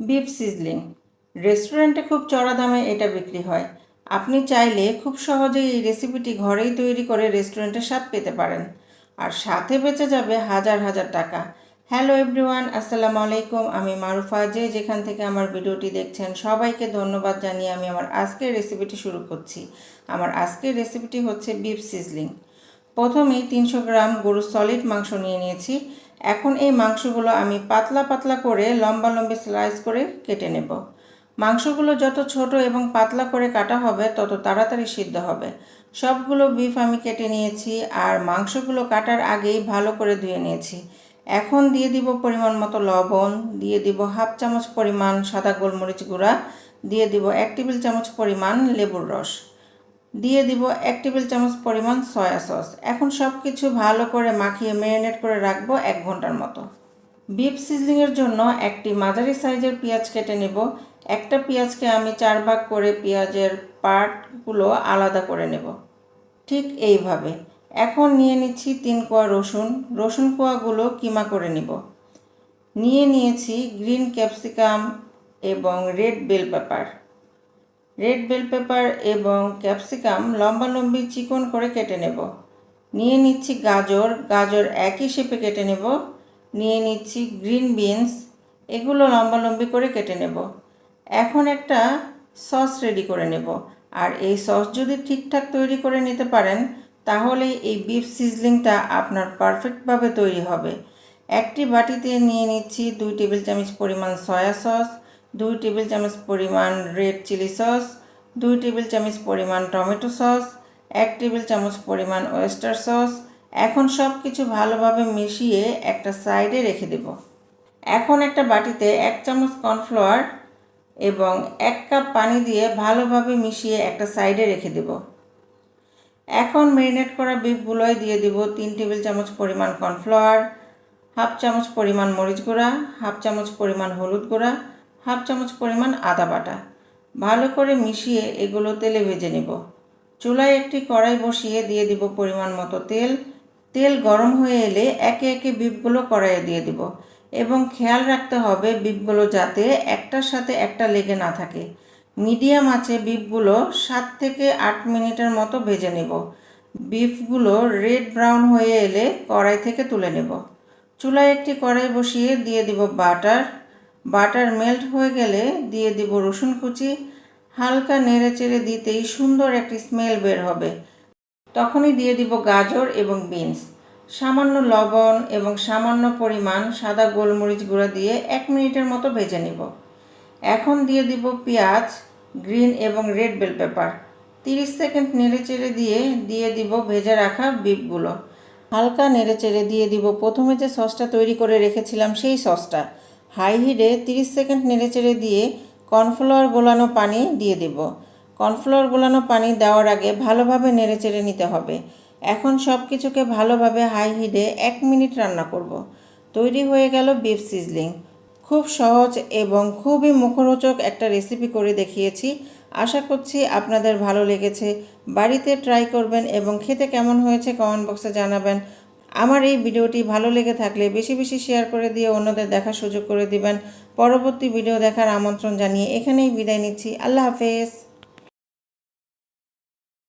Beef sizzling. রেস্টুরেন্টে খুব চড়া দামে এটা বিক্রি হয়। আপনি চাইলে খুব সহজেই এই রেসিপিটি ঘরেই তৈরি করে রেস্টুরেন্টে স্বাদ পেতে পারেন। আর সাথে বেঁচে যাবে হাজার হাজার টাকা। হ্যালো এভরিওয়ান, আসসালামু আলাইকুম। আমি মারুফা। যে যেখান থেকে আমার ভিডিওটি দেখছেন, সবাইকে ধন্যবাদ জানিয়ে আমি আমার আজকের রেসিপিটি শুরু করছি। আমার আজকের রেসিপিটি হচ্ছে বিফ সিজলিং। প্রথমেই তিনশো গ্রাম গরুর সলিড মাংস নিয়ে নিয়েছি। এখন এই মাংসগুলো আমি পাতলা পাতলা করে লম্বা লম্বি স্লাইস করে কেটে নেব। মাংসগুলো যত ছোট এবং পাতলা করে কাটা হবে, তত তাড়াতাড়ি সিদ্ধ হবে। সবগুলো বিফ আমি কেটে নিয়েছি আর মাংসগুলো কাটার আগেই ভালো করে ধুয়ে নিয়েছি। এখন দিয়ে দিব পরিমাণ মতো লবণ, দিয়ে দিব হাফ চামচ পরিমাণ সাদা গোলমরিচ গুঁড়া, দিয়ে দিব এক টেবিল চামচ পরিমাণ লেবুর রস। দিয়ে দিব এক টেবিল চামচ পরিমাণ সয়া সস। এখন সব কিছু ভালো করে মাখিয়ে ম্যারিনেট করে রাখব এক ঘণ্টার মতো। বিফ সিজলিংয়ের জন্য একটি মাঝারি সাইজের পেঁয়াজ কেটে নেব। একটা পেঁয়াজকে আমি চার ভাগ করে পেঁয়াজের পার্টগুলো আলাদা করে নেব। ঠিক এইভাবে। এখন নিয়ে নিচ্ছি তিন কোয়া রসুন। রসুন কোয়াগুলো কিমা করে নিব। নিয়ে নিয়েছি গ্রিন ক্যাপসিকাম এবং red bell pepper. Red bell pepper এবং ক্যাপসিকাম লম্বা লম্বি চিকন করে কেটে নেব। নিয়ে নিচ্ছি গাজর গাজর একই শেপে কেটে নেব। নিয়ে নিচ্ছি গ্রিন বিনস এগুলো লম্বা লম্বি করে কেটে নেব। এখন একটা সস রেডি করে নেব। আর এই সস যদি ঠিকঠাক তৈরি করে নিতে পারেন, তাহলে এই বিফ সিজলিংটা আপনার পারফেক্টভাবে তৈরি হবে। একটি বাটিতে নিয়ে নিচ্ছি দুই টেবিল চামচ পরিমাণ সয়া সস দুই টেবিল চামচ পরিমাণ রেড চিলি সস, দুই টেবিল চামচ পরিমাণ টমেটো সস, এক টেবিল চামচ পরিমাণ ওয়েস্টার সস। এখন সব কিছু ভালোভাবে মিশিয়ে একটা সাইডে রেখে দেব। এখন একটা বাটিতে এক চামচ কর্নফ্লাওয়ার এবং এক কাপ পানি দিয়ে ভালোভাবে মিশিয়ে একটা সাইডে রেখে দেব। এখন মেরিনেট করা বিফগুলোয় দিয়ে দিব তিন টেবিল চামচ পরিমাণ কর্নফ্লাওয়ার, হাফ চামচ পরিমাণ মরিচ গুঁড়া, হাফ চামচ পরিমাণ হলুদ গুঁড়া হাফ চামচ পরিমাণ আদা বাটা। ভালো করে মিশিয়ে এগুলো তেলে ভেজে নেব। চুলায় একটি কড়াই বসিয়ে দিয়ে দিব পরিমাণ মতো তেল। তেল গরম হয়ে এলে একে একে বিপগুলো কড়াইয়ে দিয়ে দিব। এবং খেয়াল রাখতে হবে বিফগুলো যাতে একটার সাথে একটা লেগে না থাকে। মিডিয়াম আছে বিফগুলো সাত থেকে আট মিনিটের মতো ভেজে নেব। বিফগুলো রেড ব্রাউন হয়ে এলে কড়াই থেকে তুলে নেব। চুলায় একটি কড়াই বসিয়ে দিয়ে দিব বাটার। বাটার মেল্ট হয়ে গেলে দিয়ে দিব রসুন কুচি। হালকা নেড়ে চেড়ে দিতেই সুন্দর একটি স্মেল বের হবে। তখনই দিয়ে দিব গাজর এবং বিনস। সামান্য লবণ এবং সামান্য পরিমাণ সাদা গোলমরিচ গুঁড়া দিয়ে এক মিনিটের মতো ভেজে নিব। এখন দিয়ে দিব পেঁয়াজ, গ্রিন এবং রেড বেল পেপার। তিরিশ সেকেন্ড নেড়ে চেড়ে দিয়ে দিয়ে দিব ভেজে রাখা বিপগুলো হালকা নেড়ে চেড়ে দিয়ে দিব। প্রথমে যে সসটা তৈরি করে রেখেছিলাম সেই সসটা। হাই হিটে তিরিশ সেকেন্ড নেড়েচেড়ে দিয়ে কর্নফ্লাওয়ার গোলানো পানি দিয়ে দিব। কর্নফ্লাওয়ার গোলানো পানি দেওয়ার আগে ভালোভাবে নেড়েচেড়ে নিতে হবে। এখন সব কিছুকে ভালোভাবে হাই হিটে এক মিনিট রান্না করব। তৈরি হয়ে গেল বিফ সিজলিং। খুব সহজ এবং খুবই মুখরোচক একটা রেসিপি করে দেখিয়েছি। আশা করছি আপনাদের ভালো লেগেছে। বাড়িতে ট্রাই করবেন এবং খেতে কেমন হয়েছে কমেন্ট বক্সে জানাবেন। আমার এই ভিডিওটি ভালো লেগে থাকলে বেশি বেশি শেয়ার করে দিয়ে অন্যদের দেখার সুযোগ করে দিবেন। পরবর্তী ভিডিও দেখার আমন্ত্রণ জানিয়ে এখানেই বিদায় নিচ্ছি। আল্লাহ হাফেজ।